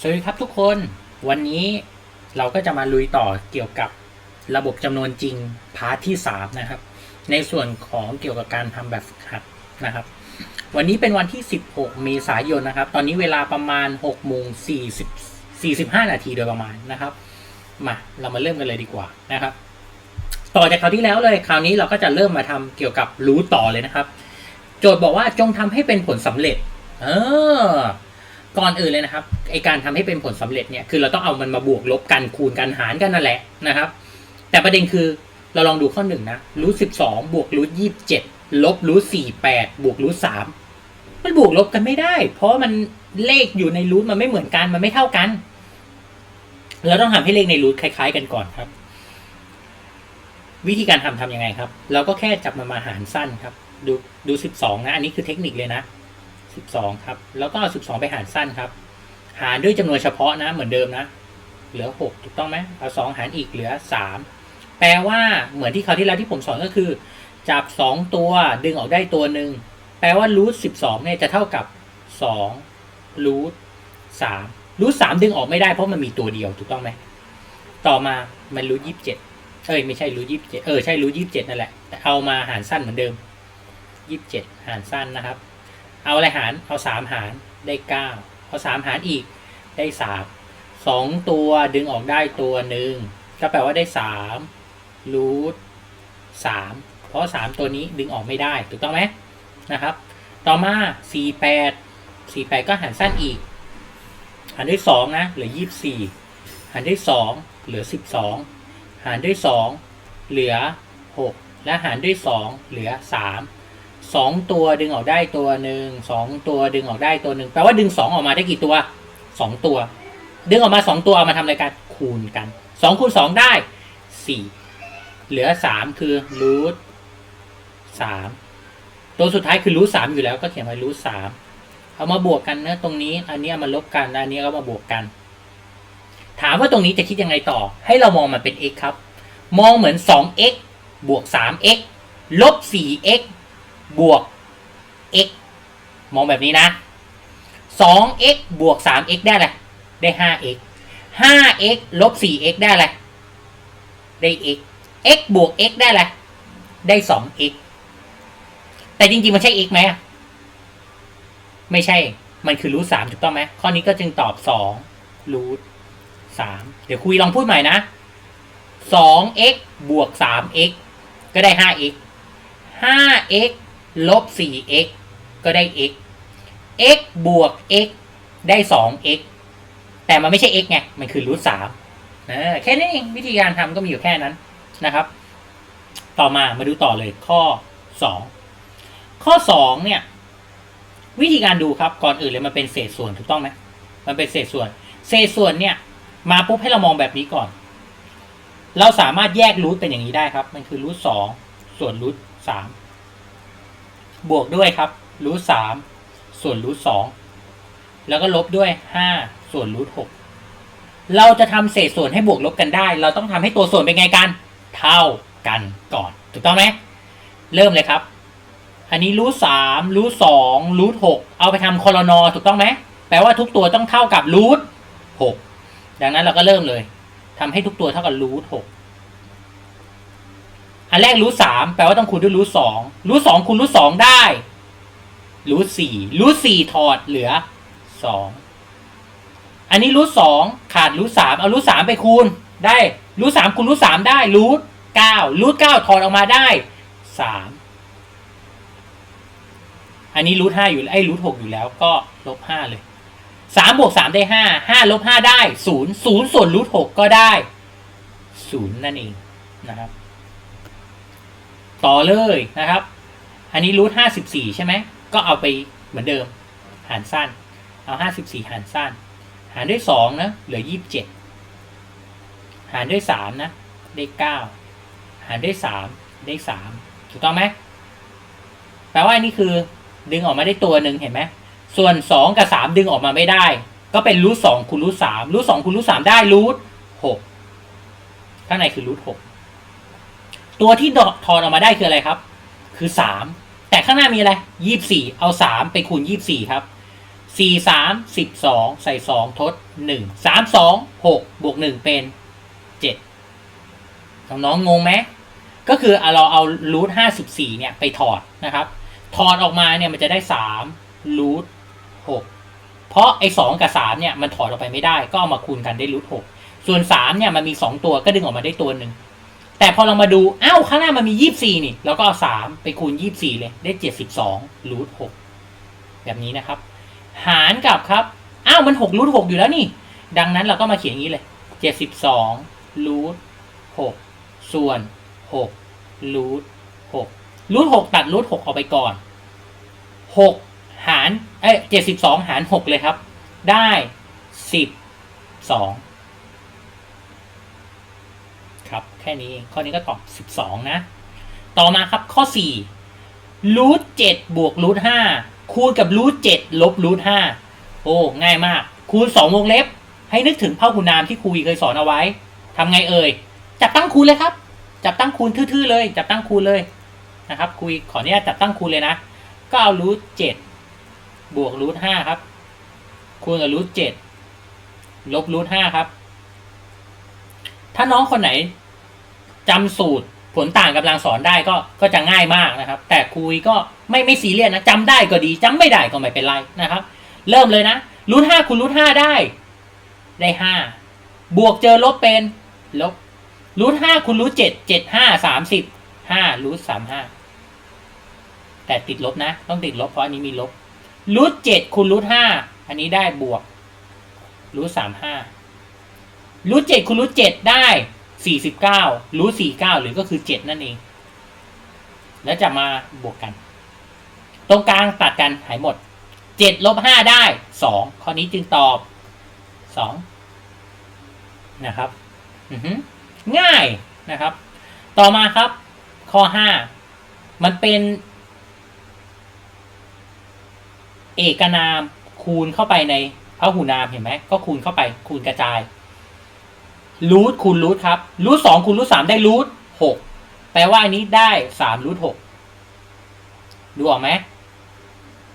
สวัสดีครับทุกคนวันนี้เราก็จะมาลุยต่อเกี่ยวกับระบบจำนวนจริงพาร์ทที่ 3 นะครับ ในส่วนของเกี่ยวกับการทำแบบฝึกหัดนะครับ วันนี้เป็นวันที่ 16 เมษายนนะครับ ตอนนี้เวลาประมาณ6โมง40 45 นาทีโดยประมาณนะครับ มาเรามาเริ่มกันเลยดีกว่านะครับ ต่อจากคราวที่แล้วเลยคราวนี้เราก็จะเริ่มมาทำเกี่ยวกับรู้ต่อเลยนะครับ โจทย์บอกว่าจงทำให้เป็นผลสำเร็จ เออ ก่อนอื่นเลยนะครับไอการทำให้เป็นผลสำเร็จเนี่ยคือเราต้องเอามันมาบวกลบกันคูณกันหารกันนั่นแหละนะครับ แต่ประเด็นคือเราลองดูข้อหนึ่งนะรูทสิบสองบวกรูทยี่สิบเจ็ดลบรูทสี่แปดบวกรูทสามมันบวกลบกันไม่ได้ เพราะมันเลขอยู่ในรูทมันไม่เหมือนกันมันไม่เท่ากันเราต้องทำให้เลขในรูทคล้าย ๆ กันก่อนครับ วิธีการทำทำยังไงครับ เราก็แค่จับมันมาหารสั้นครับ ดูดูสิบสองนะ อันนี้คือเทคนิคเลยนะ สิบสองครับ แล้วก็สิบสองไปหารสั้นครับ หารด้วยจำนวนเฉพาะนะเหมือนเดิมนะ เหลือหกถูกต้องไหมเอาสองหารอีกเหลือสามแปลว่าเหมือนที่คราวที่แล้วที่ผมสอนก็คือ จับสองตัวดึงออกได้ตัวหนึ่งแปลว่ารูทสิบสองเนี่ยจะเท่ากับสองรูทสามรูทสามดึงออกไม่ได้เพราะมันมีตัวเดียวถูกต้องไหมต่อมามันรูทยี่สิบเจ็ดเอ้ยไม่ใช่รูทยี่สิบเจ็ดเออใช่รูทยี่สิบเจ็ดนั่นแหละแต่เอามาหารสั้นเหมือนเดิมยี่สิบเจ็ดหารสั้นนะครับ เอาอะไรหาร เอาสามหารได้เก้าเอาสามหารอีกได้สามสองตัวดึงออกได้ตัวหนึ่งก็แปลว่าได้สามรูทสามเพราะสามตัวนี้ดึงออกไม่ได้ถูกต้องไหมนะครับ ต่อมาสี่แปดสี่แปดก็หารสั้นอีกหารด้วยสองนะเหลือยี่สี่หารด้วยสองเหลือสิบสองหารด้วยสองเหลือหกและหารด้วยสองเหลือสาม สองตัวดึงออกได้ตัวหนึ่งสองตัวดึงออกได้ตัวหนึ่งแปลว่าดึงสองออกมาได้กี่ตัวสองตัว ดึงออกมาสองตัวเอามาทำอะไรกันคูณกันสองคูณสองได้สี่เหลือสามคือรูทสามตัวสุดท้ายคือรูทสามอยู่แล้วก็เขียนไว้รูทสามเอามาบวกกันนะตรงนี้ อันนี้เอามาลบกันอันนี้ก็มาบวกกัน ถามว่าตรงนี้จะคิดยังไงต่อ ให้เรามองมันเป็น x ครับ มองเหมือน 2x บวก 3x ลบ 4x บวก x มองแบบนี้นะ 2x บวก 3x ได้อะไรได้ 5x 5x ลบ 4x ได้อะไรได้ x x บวก x ได้อะไรได้ 2x แต่จริงๆ มันใช่ x ไหมไม่ใช่ มันคือรูทสามถูกต้องไหม ข้อนี้ก็จึงตอบ2รูทสามเดี๋ยวคุยลองพูดใหม่นะ 2x บวก 3x ก็ได้ 5x 5x ลบ 4x ก็ได้ x x บวก x ได้ 2x แต่มันไม่ใช่ x ไง มันคือรูทสามนะแค่นี้เองวิธีการทำก็มีอยู่แค่นั้นนะครับ ต่อมามาดูต่อเลยข้อ 2 ข้อ 2 เนี่ย วิธีการดูครับ ก่อนอื่นเลยมันเป็นเศษส่วนถูกต้องไหมมันเป็นเศษส่วน เศษส่วนเนี่ย มาปุ๊บให้เรามองแบบนี้ก่อน เราสามารถแยกรูทเป็นอย่างนี้ได้ครับ มันคือรูทสองส่วนรูทสาม บวกด้วยครับรูทสามส่วนรูทสองแล้วก็ลบด้วยห้าส่วนรูทหกเราจะทำเศษส่วนให้บวกลบกันได้ เราต้องทำให้ตัวส่วนเป็นไงกัน เท่ากันก่อน ถูกต้องไหมเริ่มเลยครับ อันนี้รูทสามรูทสองรูทหกเอาไปทำคอลนอถูกต้องไหมแปลว่าทุกตัวต้องเท่ากับรูทหกดังนั้นเราก็เริ่มเลยทำให้ทุกตัวเท่ากับรูทหก อันแรกรูทสามแปลว่าต้องคูณด้วยรูทสองรูทสองคูณรูทสองได้รูทสี่รูทสี่ถอดเหลือสองอันนี้รูทสองขาดรูทสามเอารูทสามไปคูณ ได้รูทสามคูณรูทสามได้รูทเก้ารูทเก้าถอดออกมาได้สามอันนี้รูทห้าอยู่ไอ้รูทหกอยู่แล้วก็ลบห้าเลยสามบวกสามได้ห้าห้าลบห้าได้ศูนย์ศูนย์ส่วนรูทหกก็ได้ศูนย์นั่นเองนะครับ ต่อเลยนะครับ อันนี้รูทห้าสิบสี่ใช่ไหม ก็เอาไปเหมือนเดิม หารสั้น เอาห้าสิบสี่หารสั้น หารด้วยสองนะ เหลือยี่สิบเจ็ด หารด้วยสามนะ ได้เก้า หารด้วยสามได้สาม ถูกต้องไหม แปลว่าอันนี้คือดึงออกมาได้ตัวหนึ่งเห็นไหม ส่วนสองกับสามดึงออกมาไม่ได้ ก็เป็นรูทสองคูณรูทสามรูทสองคูณรูทสามได้รูทหกข้างในคือรูทหก ตัวที่ถอนออกมาได้คืออะไรครับ คือสามแต่ข้างหน้ามีอะไรยี่สี่เอาสามไปคูณยี่สี่ครับสี่สามสิบสองใส่สองทดหนึ่งสามสองหกบวกหนึ่งเป็นเจ็ดน้องๆงงไหมก็คือเอาเราเอารูทห้าสิบสี่เนี่ยไปถอดนะครับ ถอดออกมาเนี่ยมันจะได้สามรูทหกเพราะไอ้สองกับสามเนี่ยมันถอดออกไปไม่ได้ ก็เอามาคูณกันได้รูทหกส่วนสามเนี่ยมันมีสองตัวก็ดึงออกมาได้ตัวหนึ่ง แต่พอเรามาดูอ้าวข้างหน้ามันมียี่สี่นี่เราก็เอาสามไปคูณยี่สี่เลย ได้เจ็ดสิบสองรูทหกแบบนี้นะครับ หารกับครับอ้าวมันหกรูทหกอยู่แล้วนี่ ดังนั้นเราก็มาเขียนอย่างนี้เลยเจ็ดสิบสองรูทหกส่วนหกรูทหกรูทหกตัดรูทหกออกไปก่อนหกหารเอ้ยเจ็ดสิบสองหารหกเลยครับ ได้สิบสอง แค่นี้ ข้อนี้ก็ตอบสิบสองนะ ต่อมาครับข้อสี่รูทเจ็ดบวกรูทห้าคูณกับรูทเจ็ดลบรูทห้าโอ้ ง่ายมาก คูณสองวงเล็บ ให้นึกถึงเผ่าคูณนามที่ครูเคยสอนเอาไว้ทำไงเอ่ย จับตั้งคูณเลยครับ จับตั้งคูณทื่อๆเลย จับตั้งคูณเลยนะครับคุยขออนุญาตจับตั้งคูณเลยนะ ก็เอารูทเจ็ดบวกรูทห้าครับ คูณกับรูทเจ็ดลบรูทห้าครับ ถ้าน้องคนไหน จำสูตรผลต่างกำลังสอนได้ก็ก็จะง่ายมากนะครับ แต่คุยก็ไม่ไม่ซีเรียสนะจำได้ก็ดีจำไม่ได้ก็ไม่เป็นไรนะครับ เริ่มเลยนะรูทห้าคูณรูทห้าได้ ได้ห้าบวกเจอลบเป็นลบรูทห้าคูณรูทเจ็ดเจ็ดห้าสามสิบห้ารูทสามห้าแต่ติดลบนะ ต้องติดลบเพราะอันนี้มีลบรูทเจ็ดคูณรูทห้าอันนี้ได้บวกรูทสามห้ารูทเจ็ดคูณรูทเจ็ดได้ สี่สิบเก้ารูทสี่เก้าหรือก็คือเจ็ดนั่นเอง แล้วจะมาบวกกัน ตรงกลางตัดกันหายหมดเจ็ดลบห้าได้สองข้อนี้จึงตอบสองนะครับอือหือง่ายนะครับ ต่อมาครับ ข้อห้ามันเป็น เอกนามคูณเข้าไปในพหูนามเห็นไหมก็คูณเข้าไปคูณกระจาย รูทคูณรูทครับรูทสองคูณรูทสามได้รูทหกแปลว่าอันนี้ได้สามรูทหกดูออกไหม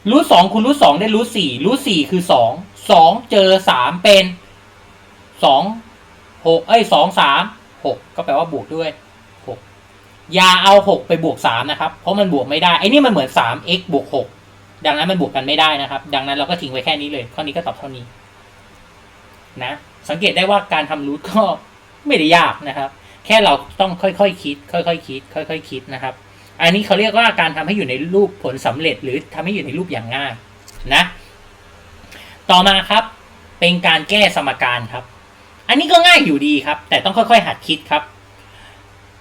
รูทสองคูณรูทสองได้รูทสี่รูทสี่คือสองสองเจอสามเป็นสองหกเอ้ยสองสามหกก็แปลว่าบวกด้วยหกอย่าเอาหกไปบวกสามนะครับ เพราะมันบวกไม่ได้ไอ้นี่มันเหมือนสาม x บวกหกดังนั้นมันบวกกันไม่ได้นะครับ ดังนั้นเราก็ทิ้งไว้แค่นี้เลย ข้อนี้ก็ตอบเท่านี้นะ สังเกตได้ว่าการทำรูทก็ไม่ได้ยากนะครับ แค่เราต้องค่อยๆคคิด ค่อยๆคคิด ค่อย ๆ คิดนะครับ อันนี้เขาเรียกว่าการทำให้อยู่ในรูปผลสำเร็จ หรือทำให้อยู่ในรูปอย่างง่ายนะ ต่อมาครับเป็นการแก้สมการครับ อันนี้ก็ง่ายอยู่ดีครับ แต่ต้องค่อยๆ หัดคิดครับ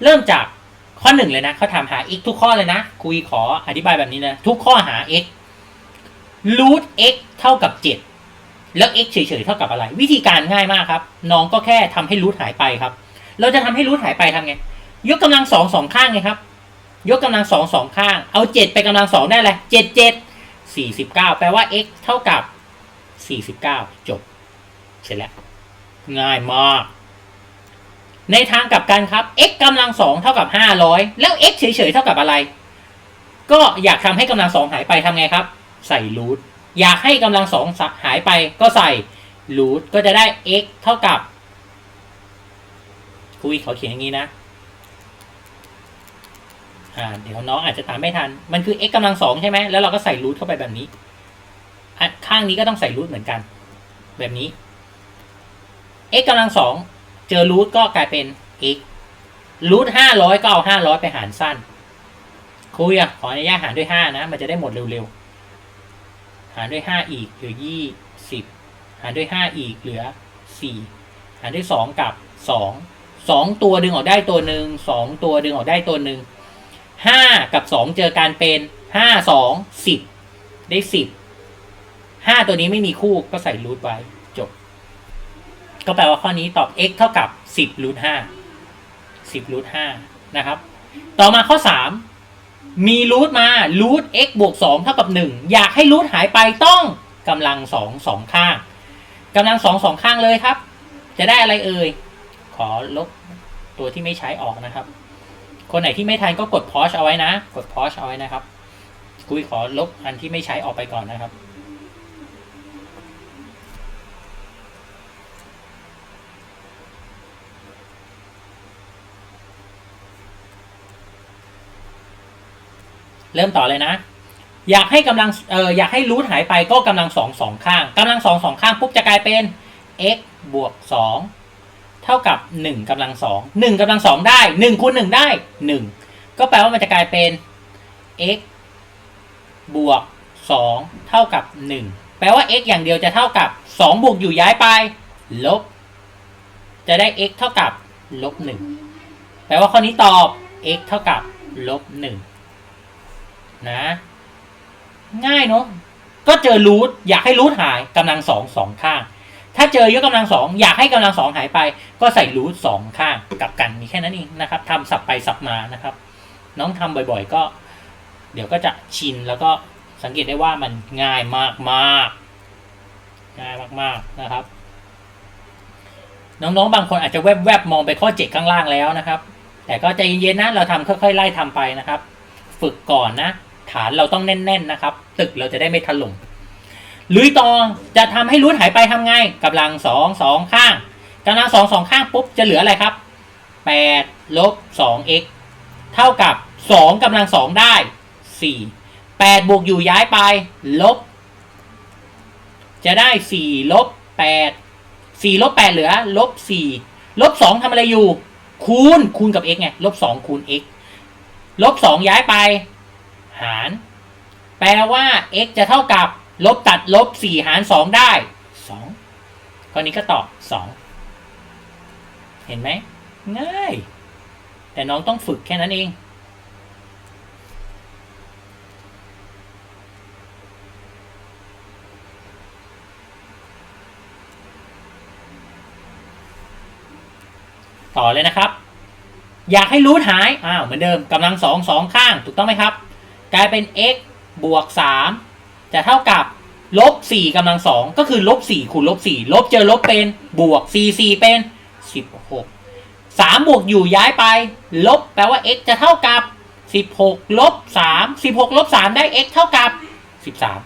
เริ่มจากข้อหนึ่งเลยนะเขาถามหา x ทุกข้อเลยนะ คุยขออธิบายแบบนี้นะ ทุกข้อหา x รูท x เท่ากับเจ็ด แล้ว x เฉยๆเท่ากับอะไร วิธีการง่ายมากครับ น้องก็แค่ทำให้รูทหายไปครับ เราจะทำให้รูทหายไปทำไง ยกกำลังสองสองข้างไงครับ ยกกำลังสองสองข้าง เอาเจ็ดไปกำลังสองได้เลยเจ็ดเจ็ดสี่สิบเก้าแปลว่า x เท่ากับสี่สิบเก้าจบ เสร็จแล้ว ง่ายมาก ในทางกลับกันครับ x กำลังสองเท่ากับห้าร้อยแล้ว x เฉยๆเท่ากับอะไร ก็อยากทำให้กำลังสองหายไปทำไงครับ ใส่รูท อยากให้กำลังสองหายไปก็ใส่รูทก็จะได้ x เท่ากับคุยเขาเขียนอย่างนี้นะ อ่า เดี๋ยวน้องอาจจะตามไม่ทัน มันคือ x กำลังสองใช่ไหม แล้วเราก็ใส่รูทเข้าไปแบบนี้ ข้างนี้ก็ต้องใส่รูทเหมือนกัน แบบนี้ x กำลังสองเจอรูทก็กลายเป็น x รูทห้าร้อยก็เอาห้าร้อยไปหารสั้น คุยอะ ขออนุญาตหารด้วยห้านะ มันจะได้หมดเร็วๆ หารด้วยห้าอีกเหลือยี่สิบหารด้วยห้าอีกเหลือสี่หารด้วยสองกับสองสองตัวดึงออกได้ตัวหนึ่งสองตัวดึงออกได้ตัวหนึ่งห้ากับสองเจอการเป็นห้าสองสิบได้สิบห้าตัวนี้ไม่มีคู่ก็ใส่รูทไว้จบ ก็แปลว่าข้อนี้ตอบ x เท่ากับสิบรูทห้าสิบรูทห้านะครับ ต่อมาข้อสา มีรูทมารูท x บวกสองเท่ากับหนึ่งอยากให้รูทหายไปต้องกำลังสองสองข้างกำลังสองสองข้างเลยครับ จะได้อะไรเอ่ย ขอลบตัวที่ไม่ใช้ออกนะครับ คนไหนที่ไม่ทันก็กดพอชเอาไว้นะ กดพอชเอาไว้นะครับกุยขอลบอันที่ไม่ใช้ออกไปก่อนนะครับ เริ่มต่อเลยนะ อยากให้กำลังเอออยากให้รูทหายไปก็กำลังสองสองข้างกำลังสองสองข้างปุ๊บจะกลายเป็น x บวกสองเท่ากับหนึ่งกำลังสองหนึ่งกำลังสองได้หนึ่งคูณหนึ่งได้หนึ่งก็แปลว่ามันจะกลายเป็น x บวกสองเท่ากับหนึ่งแปลว่า x อย่างเดียวจะเท่ากับสองบวกอยู่ย้ายไป ลบ จะได้ x เท่ากับลบหนึ่งแปลว่าข้อนี้ตอบ x เท่ากับลบหนึ่ง นะ ง่ายเนาะก็เจอรูทอยากให้รูทหายกำลังสองสองข้าง ถ้าเจอยกกำลังสองอยากให้กำลังสองหายไป ก็ใส่รูทสองข้างกับกันมีแค่นั้นเองนะครับทำสับไปสับมานะครับ น้องทำบ่อยๆ ก็ เดี๋ยวก็จะชินแล้วก็สังเกตได้ว่ามันง่ายมากมากๆง่ายมากๆนะครับ น้องๆบางคนอาจจะแวบๆมองไปข้อเจ็ดข้างล่างแล้วนะครับ แต่ก็ใจเย็นๆนะเราทำค่อยๆไล่ทำไปนะครับ ฝึกก่อนนะ ฐานเราต้องแน่น ๆนะครับ ตึกเราจะได้ไม่ถล่มลุยต่อจะทำให้รูทหายไปทำไงกำลังสองสองข้างกำลังสองสองข้างปุ๊บจะเหลืออะไรครับแปดลบสอง x เท่ากับสองกำลังสองได้สี่แปดบวกอยู่ย้ายไปลบ จะได้สี่ลบแปดสี่ลบแปดเหลือลบสี่ลบสองทำอะไรอยู่ คูณคูณกับ x ไงลบสองคูณ x ลบสองย้ายไป หาร แปลว่า x จะเท่ากับ ลบตัดลบสี่หารสองได้สองข้อนี้ก็ตอบสองเห็นไหม ง่าย แต่น้องต้องฝึกแค่นั้นเอง ต่อเลยนะครับอยากให้รูทหาย อ้าว เหมือนเดิมกำลังสองสองข้าง ถูกต้องไหมครับ กลายเป็น x บวกสามจะเท่ากับลบสี่กำลังสองก็คือลบสี่คูณลบสี่ลบเจอลบเป็นบวกสี่สี่เป็นสิบหกสามบวกอยู่ย้ายไป ลบแปลว่า x จะเท่ากับสิบหกลบสามสิบหกลบสามได้ x เท่ากับสิบสาม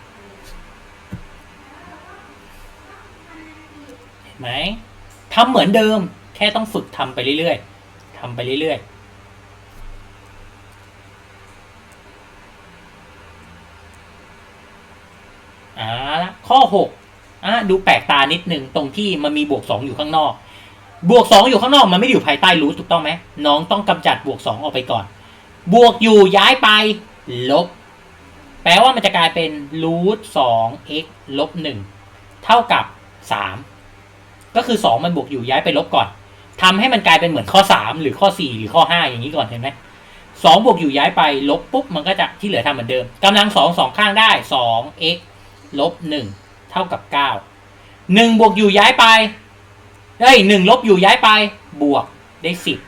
เห็นไหมทำเหมือนเดิมแค่ต้องฝึกทำไปเรื่อยๆทำไปเรื่อยๆอ่าละ ข้อหกอะดูแปลกตานิดนึงตรงที่มันมีบวกสองอยู่ข้างนอก บวกสองอยู่ข้างนอกมันไม่อยู่ภายใต้รูทถูกต้องไหมน้องต้องกำจัดบวกสองออกไปก่อน บวกอยู่ย้ายไป ลบ แปลว่ามันจะกลายเป็นรูทสอง x ลบหนึ่งเท่ากับสามก็คือสองมันบวกอยู่ย้ายไปลบก่อนทำให้มันกลายเป็นเหมือนข้อสามหรือข้อสี่หรือข้อห้าอย่างนี้ก่อนเห็นไหมสองบวกอยู่ย้ายไปลบปุ๊บมันก็จะที่เหลือทำเหมือนเดิมกำลังสองสองข้างได้สอง x ลบหนึ่ง เท่ากับเก้าหนึ่งบวกอยู่ย้ายไปเอ้ยหนึ่งลบอยู่ย้ายไป บวกได้สิบ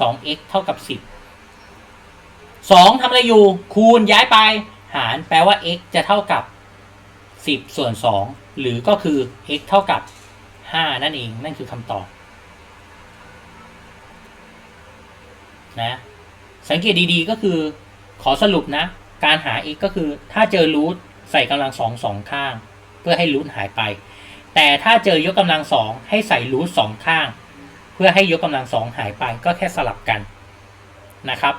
สอง x เท่ากับสิบสองทำอะไรอยู่ คูณย้ายไป หารแปลว่า x จะเท่ากับสิบส่วนสองหรือก็คือ x เท่ากับห้านั่นเอง นั่นคือคำตอบ นะ สังเกตดีๆก็คือ ขอสรุปนะ การหา x ก็คือถ้าเจอรูทใส่กำลังสองสองข้าง พื่อให้รูทหายไป แต่ถ้าเจอยกกำลังสองให้ใส่รูทสองข้าง เพื่อให้ยกกำลังสองหายไปก็แค่สลับกันนะครับ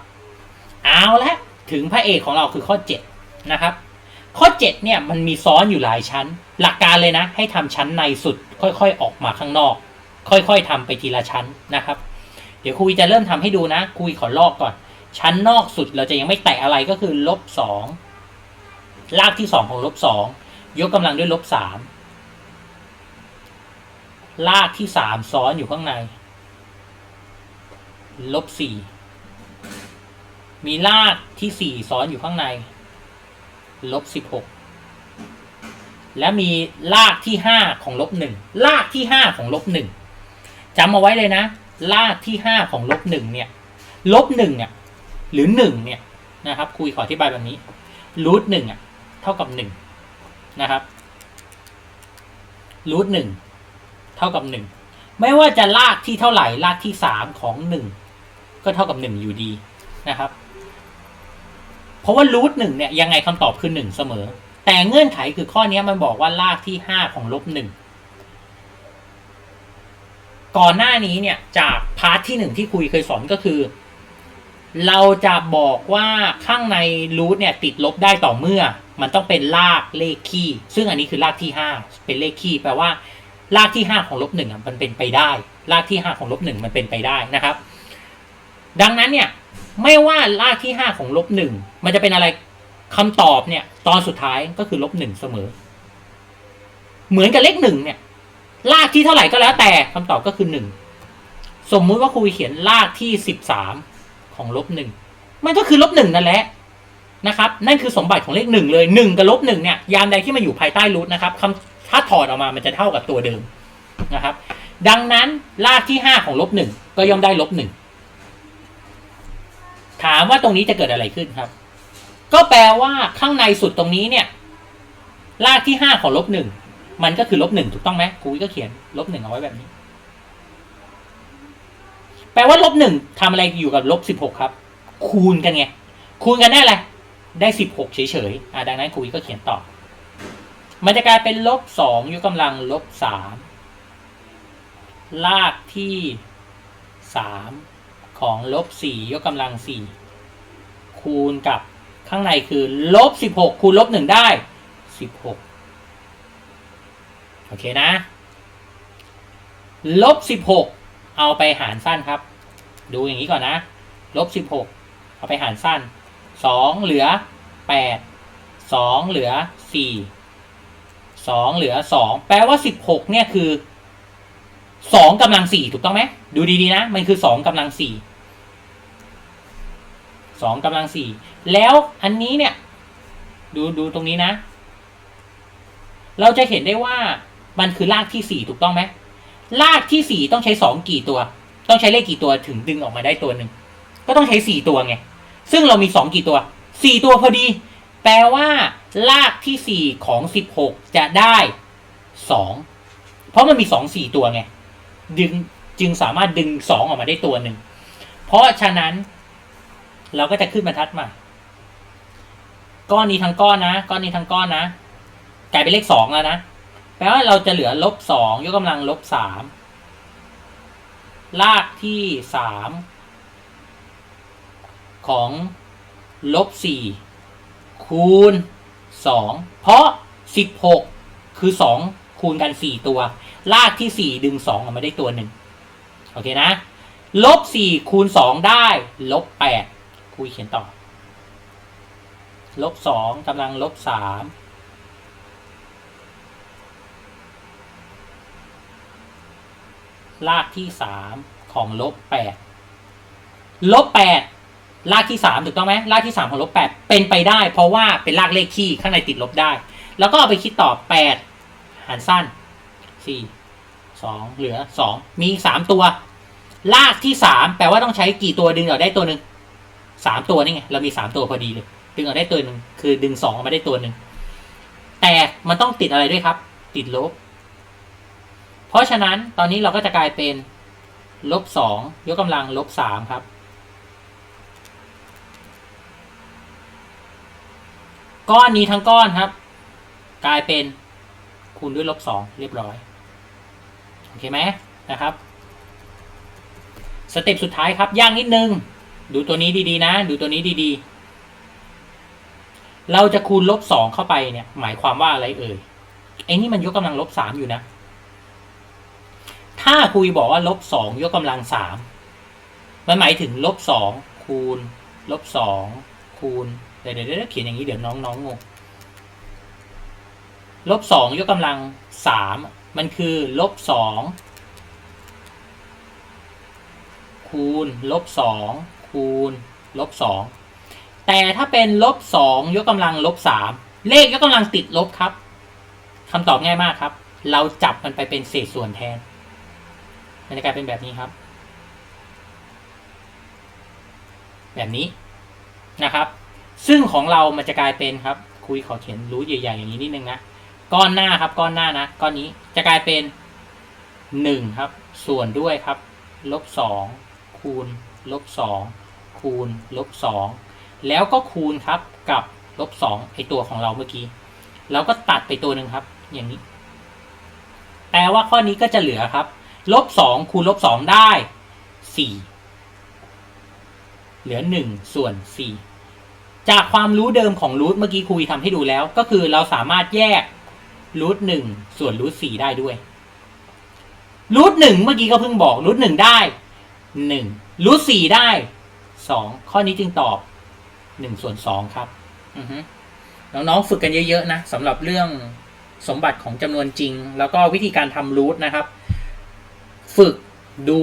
เอาละถึงพระเอกของเราคือข้อ 7 นะครับ ข้อ 7 เนี่ยมันมีซ้อนอยู่หลายชั้น หลักการเลยนะ ให้ทำชั้นในสุดค่อยๆ ออกมาข้างนอก ค่อยๆทำไปทีละชั้นนะครับ เดี๋ยวครูวีจะเริ่มทำให้ดูนะครูวีขอลอกก่อน ชั้นนอกสุดเราจะยังไม่แตะอะไรก็คือลบสองลากที่สองของลบสอง ยกกำลังด้วยลบสามลากที่สามซ้อนอยู่ข้างใน ลบสี่มีลากที่สี่ซ้อนอยู่ข้างใน ลบสิบหกและมีลากที่ห้าของลบหนึ่งลากที่ห้าของลบหนึ่งจำเอาไว้เลยนะ ลากที่ห้าของลบหนึ่งเนี่ยลบหนึ่งเนี่ยหรือหนึ่งเนี่ยนะครับคุยขออธิบายแบบนี้รูทหนึ่งอะ เท่ากับหนึ่ง นะครับรูทหนึ่งเท่ากับหนึ่งไม่ว่าจะลากที่เท่าไหร่ลากที่สามของหนึ่งก็เท่ากับหนึ่งอยู่ดีนะครับ เพราะว่ารูทหนึ่งเนี่ยยังไงคำตอบคือหนึ่งเสมอ แต่เงื่อนไขคือข้อนี้มันบอกว่าลากที่ห้าของลบหนึ่งก่อนหน้านี้เนี่ยจากพาร์ทที่หนึ่งที่คุยเคยสอนก็คือ เราจะบอกว่าข้างในรูทเนี่ยติดลบได้ต่อเมื่อ มันต้องเป็นลากเลขคี่ ซึ่งอันนี้คือลากที่ 5 เป็นเลขคี่แปลว่าลากที่ 5 ของลบหนึ่งมันเป็นไปได้ลากที่ 5 ของลบหนึ่งมันเป็นไปได้นะครับ ดังนั้นเนี่ยไม่ว่าลากที่ 5 ของลบหนึ่งมันจะเป็นอะไรคำตอบเนี่ย ตอนสุดท้ายก็คือลบหนึ่งเสมอ เหมือนกับเลขหนึ่งเนี่ยลากที่เท่าไหร่ก็แล้วแต่คำตอบก็คือหนึ่งสมมุติว่าครูเขียนลากที่สิบสามของลบหนึ่งมันก็คือลบหนึ่งนั่นแหละ นะครับนั่นคือสมบัติของเลขหนึ่งเลยหนึ่งกับลบหนึ่งเนี่ยยามใดที่มันอยู่ภายใต้รูทนะครับคำถ้าถอดออกมามันจะเท่ากับตัวเดิมนะครับ ดังนั้นลากที่ห้าของลบหนึ่งก็ย่อมได้ลบหนึ่งถามว่าตรงนี้จะเกิดอะไรขึ้นครับ ก็แปลว่าข้างในสุดตรงนี้เนี่ยลากที่ห้าของลบหนึ่งมันก็คือลบหนึ่งถูกต้องไหมครูก็เขียนลบหนึ่งเอาไว้แบบนี้ แปลว่าลบหนึ่งทำอะไรอยู่กับลบสิบหกครับ คูณกันไงคูณกันได้อะไร ได้สิบหกเฉยๆอ่าดังนั้นครูก็เขียนต่อ มันจะกลายเป็นลบสองยกกำลังลบสามลากที่สามของลบสี่ยกกำลังสี่คูณกับข้างในคือลบสิบหกคูณลบหนึ่งได้สิบหกโอเคนะ ลบสิบหกเอาไปหารสั้นครับ ดูอย่างนี้ก่อนนะ ลบสิบหกเอาไปหารสั้น สองเหลือแปดสองเหลือสี่สองเหลือสองแปลว่าสิบหกเนี่ยคือสองกำลังสี่ถูกต้องไหมดูดีๆนะ มันคือสองกำลังสี่สองกำลังสี่แล้วอันนี้เนี่ย ดูดูตรงนี้นะ เราจะเห็นได้ว่ามันคือรากที่สี่ถูกต้องไหมรากที่สี่ต้องใช้สองกี่ตัว ต้องใช้เลขกี่ตัวถึงดึงออกมาได้ตัวหนึ่งก็ต้องใช้สี่ตัวไง ซึ่งเรามีสองกี่ตัวสี่ตัวพอดี แปลว่า ลากที่สี่ของสิบหกจะได้สองเพราะมันมีสองสี่ตัวไงดึงจึงสามารถดึงสองออกมาได้ตัวหนึ่งเพราะฉะนั้น เราก็จะขึ้นบรรทัดมา ก้อนนี้ทั้งก้อนนะ ก้อนนี้ทั้งก้อนนะ กลายเป็นเลขสองแล้วนะแปลว่าเราจะเหลือลบสองยกกำลังลบสามลากที่สาม ของลบสี่คูณสองเพราะสิบหกคือสองคูณกันสี่ตัวลากที่สี่ดึงสองออกมาได้ตัวหนึ่งโอเคนะลบสี่คูณสองได้ ลบแปดคุยเขียนต่อ ลบสองกำลังลบสามลากที่สามของลบแปดลบแปด ลากที่สามถูกต้องไหมลากที่สามของลบแปดเป็นไปได้ เพราะว่าเป็นลากเลขคี่ข้างในติดลบได้ แล้วก็เอาไปคิดต่อแปดหารสั้นสี่สองเหลือสองมีสามตัวลากที่สามแปลว่าต้องใช้กี่ตัวดึงออกได้ตัวหนึ่งสามตัวนี่ไงเรามีสามตัวพอดีเลย ดึงออกได้ตัวหนึ่งคือดึงสองออกมาได้ตัวหนึ่งแต่มันต้องติดอะไรด้วยครับ ติดลบ เพราะฉะนั้นตอนนี้เราก็จะกลายเป็นลบสองยกกำลังลบสามครับ ก้อนนี้ทั้งก้อนครับ กลายเป็นคูณด้วยลบสองเรียบร้อย โอเคไหมนะครับ สเต็ปสุดท้ายครับย่างนิดนึง ดูตัวนี้ดีๆนะ ดูตัวนี้ดีๆ เราจะคูณลบสองเข้าไปเนี่ย หมายความว่าอะไรเอ่ยไอ้นี่มันยกกำลังลบสามอยู่นะ ถ้าคุยบอกว่าลบสองยกกำลังสามมันหมายถึงลบสองคูณลบสองคูณ ดี๋ยวเดี๋ยวเดี๋ยวเขียนอย่างนี้เดี๋ยวน้องน้องงงลบสองยกกำลังสามมันคือลบสองคูณลบสองคูณลบสองแต่ถ้าเป็นลบสองยกกำลังลบสามเลขยกกำลังติดลบครับคำตอบง่ายมากครับ เราจับมันไปเป็นเศษส่วนแทน มันจะกลายเป็นแบบนี้ครับ แบบนี้นะครับ ซึ่งของเรามันจะกลายเป็นครับ คุยขอเขียนรูทใหญ่ๆอย่างนี้นิดนึงนะก้อนหน้าครับก้อนหน้านะก้อนนี้จะกลายเป็นหนึ่งครับ ส่วนด้วยครับลบสองคูณลบสองคูณลบสองแล้วก็คูณครับกับลบสองไอตัวของเราเมื่อกี้แล้วก็ตัดไปตัวหนึ่งครับ อย่างนี้แปลว่าข้อนี้ก็จะเหลือครับลบสองคูณลบสองได้สี่เหลือหนึ่งส่วนสี่ จากความรู้เดิมของรูทเมื่อกี้คุยทำให้ดูแล้ว ก็คือเราสามารถแยกรูทหนึ่งส่วนรูทสี่ได้ด้วยรูทหนึ่งเมื่อกี้ก็เพิ่งบอกรูทหนึ่งได้หนึ่งรูทสี่ได้สองข้อนี้จึงตอบหนึ่งส่วนสองครับน้องๆฝึกกันเยอะๆนะสำหรับเรื่องสมบัติของจำนวนจริง แล้วก็วิธีการทำรูทนะครับ ฝึกดู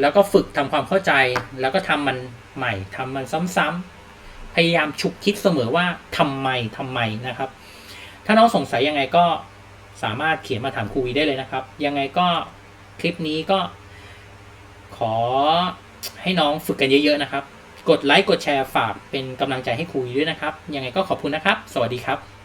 แล้วก็ฝึกทำความเข้าใจ แล้วก็ทำมันใหม่ทำมันซ้ำๆ พยายามฉุกคิดเสมอว่าทำไมทำไมนะครับ ถ้าน้องสงสัยยังไงก็สามารถเขียนมาถามครูวีได้เลยนะครับ ยังไงก็คลิปนี้ก็ ขอให้น้องฝึกกันเยอะ ๆ นะครับ กดไลค์กดแชร์ฝากเป็นกำลังใจให้ครูวีด้วยนะครับ ยังไงก็ขอบคุณนะครับ สวัสดีครับ